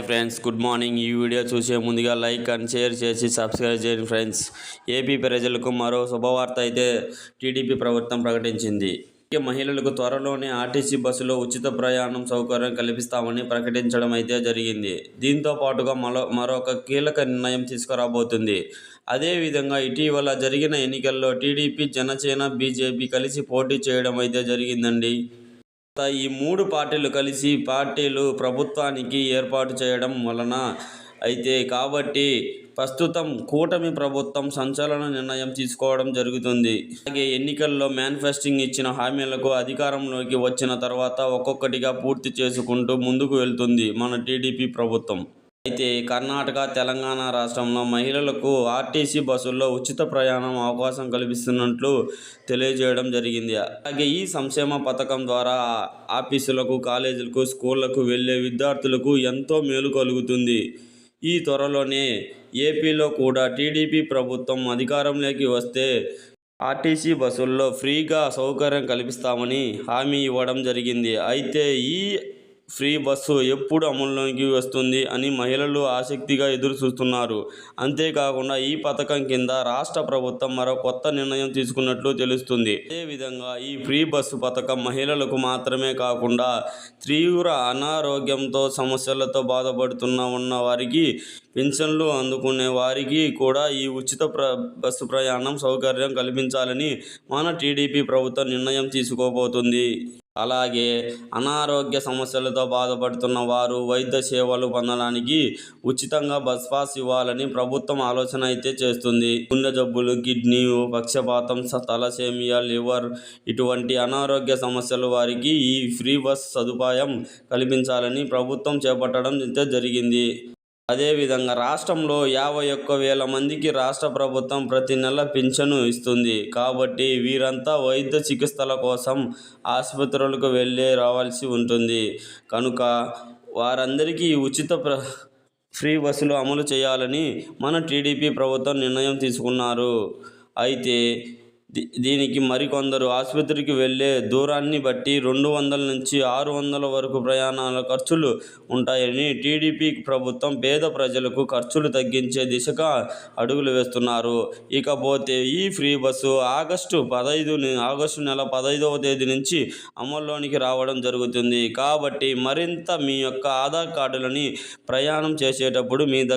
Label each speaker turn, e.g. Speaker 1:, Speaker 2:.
Speaker 1: Hi friends good morning. ఈ video చూసే ముందుగా లైక్ అండ్ షేర్ చేసి సబ్స్క్రైబ్ చేయండి ఫ్రెండ్స్. ఏపీ ప్రజలకు మరో శుభవార్త అయితే టీడీపీ ప్రభుత్వం ప్రకటించింది. మహిళలకు త్వరలోనే ఆర్టీసీ బస్సులో ఉచిత ప్రయాణం సౌకర్యం కల్పిస్తామని ప్రకటించడం అయితే జరిగింది. దీంతో పాటుగా మరో మరొక కీలక నిర్ణయం తీసుకురాబోతుంది. అదేవిధంగా ఇటీవల జరిగిన ఎన్నికల్లో టీడీపీ జనసేన బీజేపీ కలిసి పోటీ చేయడం అయితే జరిగిందండి. ఈ మూడు పార్టీలు కలిసి పార్టీలు ప్రభుత్వానికి ఏర్పాటు చేయడం వలన అయితే కాబట్టి ప్రస్తుతం కూటమి ప్రభుత్వం సంచలన నిర్ణయం తీసుకోవడం జరుగుతుంది. అలాగే ఎన్నికల్లో మేనిఫెస్టింగ్ ఇచ్చిన హామీలకు అధికారంలోకి వచ్చిన తర్వాత ఒక్కొక్కటిగా పూర్తి చేసుకుంటూ ముందుకు వెళ్తుంది మన టీడీపీ ప్రభుత్వం. అయితే కర్ణాటక తెలంగాణ రాష్ట్రంలో మహిళలకు ఆర్టీసీ బస్సుల్లో ఉచిత ప్రయాణం అవకాశం కల్పిస్తున్నట్లు తెలియజేయడం జరిగింది. అలాగే ఈ సంక్షేమ పథకం ద్వారా ఆఫీసులకు కాలేజీలకు స్కూళ్ళకు వెళ్ళే విద్యార్థులకు ఎంతో మేలు కలుగుతుంది. ఈ త్వరలోనే ఏపీలో కూడా టీడీపీ ప్రభుత్వం అధికారంలోకి వస్తే ఆర్టీసీ బస్సుల్లో ఫ్రీగా సౌకర్యం కల్పిస్తామని హామీ ఇవ్వడం జరిగింది. అయితే ఈ ఫ్రీ బస్సు ఎప్పుడు అమల్లోకి వస్తుంది అని మహిళలు ఆసక్తిగా ఎదురు చూస్తున్నారు అంతేకాకుండా ఈ పథకం కింద రాష్ట్ర ప్రభుత్వం మరో కొత్త నిర్ణయం తీసుకున్నట్లు తెలుస్తుంది. అదేవిధంగా ఈ ఫ్రీ బస్సు పథకం మహిళలకు మాత్రమే కాకుండా తీవ్ర అనారోగ్యంతో సమస్యలతో బాధపడుతున్న ఉన్న వారికి పెన్షన్లు అందుకునే వారికి కూడా ఈ ఉచిత ప్ర బస్సు ప్రయాణం సౌకర్యం కల్పించాలని మన టీడీపీ ప్రభుత్వం నిర్ణయం తీసుకోబోతుంది. అలాగే అనారోగ్య సమస్యలతో బాధపడుతున్న వారు వైద్య సేవలు పొందడానికి ఉచితంగా బస్ పాస్ ఇవ్వాలని ప్రభుత్వం ఆలోచన అయితే చేస్తుంది. గుండె జబ్బులు కిడ్నీ పక్షపాతం తలసేమియా లివర్ ఇటువంటి అనారోగ్య సమస్యలు వారికి ఈ ఫ్రీ బస్ సదుపాయం కల్పించాలని ప్రభుత్వం చేపట్టడం అయితే జరిగింది. అదేవిధంగా రాష్ట్రంలో యాభై ఒక్క వేల మందికి రాష్ట్ర ప్రభుత్వం ప్రతి నెల పింఛను ఇస్తుంది. కాబట్టి వీరంతా వైద్య చికిత్సల కోసం ఆసుపత్రులకు వెళ్ళే రావాల్సి ఉంటుంది. కనుక వారందరికీ ఉచిత ప్ర ఫ్రీ బస్సులు అమలు చేయాలని మన టీడీపీ ప్రభుత్వం నిర్ణయం తీసుకున్నారు. అయితే దీనికి మరికొందరు ఆసుపత్రికి వెళ్ళే దూరాన్ని బట్టి రెండు వందల నుంచి ఆరు వందల వరకు ప్రయాణాల ఖర్చులు ఉంటాయని టీడీపీ ప్రభుత్వం పేద ప్రజలకు ఖర్చులు తగ్గించే దిశగా అడుగులు వేస్తున్నారు. ఇకపోతే ఈ ఫ్రీ బస్సు ఆగస్టు పదహైదు ఆగస్టు నెల పదహైదవ తేదీ నుంచి అమల్లోనికి రావడం జరుగుతుంది. కాబట్టి మరింత మీ యొక్క ఆధార్ కార్డులని ప్రయాణం చేసేటప్పుడు మీ దగ్గర